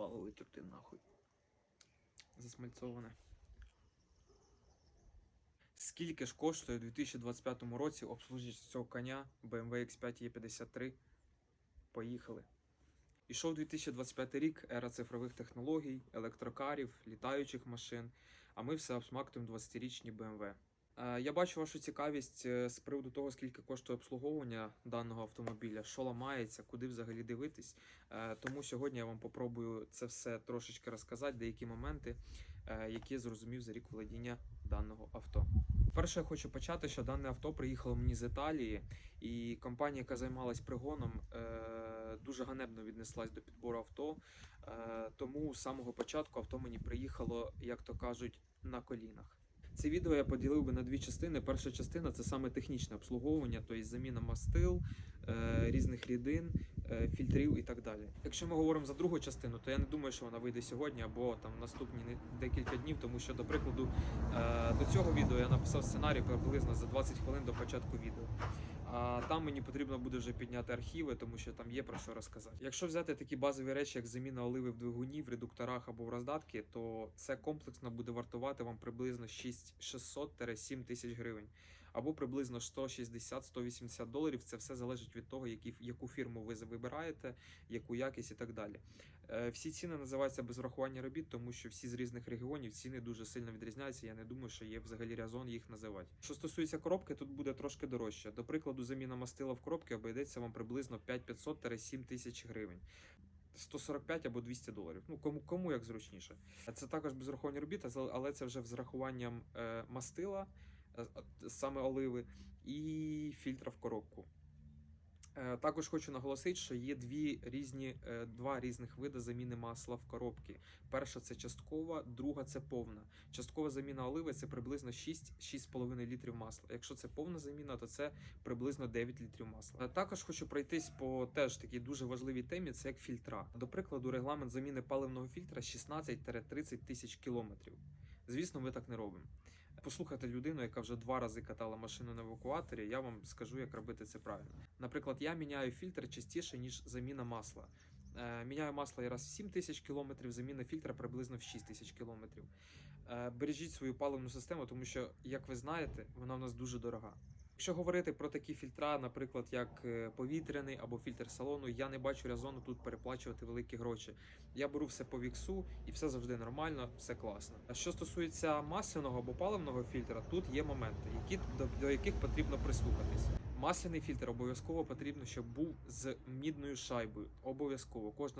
заїбало витерти нахуй. Засмальцоване. Скільки ж коштує у 2025 році обслужити цього коня BMW X5 E53? Поїхали. Ішов 2025 рік, ера цифрових технологій, електрокарів, літаючих машин, а ми все обсмактуємо 20-річні BMW. Е, Я бачу вашу цікавість е, з приводу того, скільки коштує обслуговування даного автомобіля, що ламається, куди взагалі дивитись. Е, Тому сьогодні я вам попробую це все трошечки розказати, деякі моменти, які я зрозумів за рік володіння даного авто. Перше, я хочу почати, що дане авто приїхало мені з Італії, і компанія, яка займалась пригоном, дуже ганебно віднеслась до підбору авто. Тому з самого початку авто мені приїхало, як то кажуть, на колінах. Це відео я поділив би на дві частини. Перша частина це саме технічне обслуговування, тобто заміна мастил, е, різних рідин, е, фільтрів і так далі. Якщо ми говоримо за другу частину, то я не думаю, що вона вийде сьогодні або там наступні декілька днів, тому що, до прикладу, е, до цього відео я написав сценарій приблизно за 20 хвилин до початку відео. А там мені потрібно буде вже підняти архіви, тому що там є про що розказати. Якщо взяти такі базові речі, як заміна оливи в двигуні, в редукторах або в роздатки, то це комплексно буде вартувати вам приблизно 6600-7 тисяч гривень, або приблизно 160-180 доларів. Це все залежить від того, які, яку фірму ви вибираєте, яку якість і так далі. Е, Всі ціни називаються без врахування робіт, тому що всі з різних регіонів ціни дуже сильно відрізняються. Я не думаю, що є взагалі резон їх називати. Що стосується коробки, тут буде трошки дорожче. До прикладу, заміна мастила в коробці обійдеться вам приблизно 5500-7 тисяч гривень. 145 або 200 доларів. Ну кому кому як зручніше. Це також без врахування робіт, але- це вже з врахуванням е, мастила, саме оливи, і фільтра в коробку. Е, Також хочу наголосити, що є дві різні, е, два різних види заміни масла в коробці. Перша це часткова, друга це повна. Часткова заміна оливи це приблизно 6-6,5 літрів масла. Якщо це повна заміна, то це приблизно 9 літрів масла. Е, Також хочу пройтись по теж такій дуже важливій темі, це як фільтра. До прикладу, регламент заміни паливного фільтра 16-30 тисяч кілометрів. Звісно, ми так не робимо. Послухайте людину, яка вже два рази катала машину на евакуаторі, я вам скажу, як робити це правильно. Наприклад, я міняю фільтр частіше, ніж заміна масла. Е, міняю масло я раз в 7 тисяч кілометрів, заміна фільтра приблизно в 6 тисяч кілометрів. Е, бережіть свою паливну систему, тому що, як ви знаєте, вона в нас дуже дорога. Якщо говорити про такі фільтра, наприклад, як е, повітряний або фільтр салону, я не бачу резону тут переплачувати великі гроші. Я беру все по віксу і все завжди нормально, все класно. А що стосується масляного або паливного фільтра, тут є моменти, які до, яких потрібно прислухатись. Масляний фільтр обов'язково потрібно, щоб був з мідною шайбою. Обов'язково кожна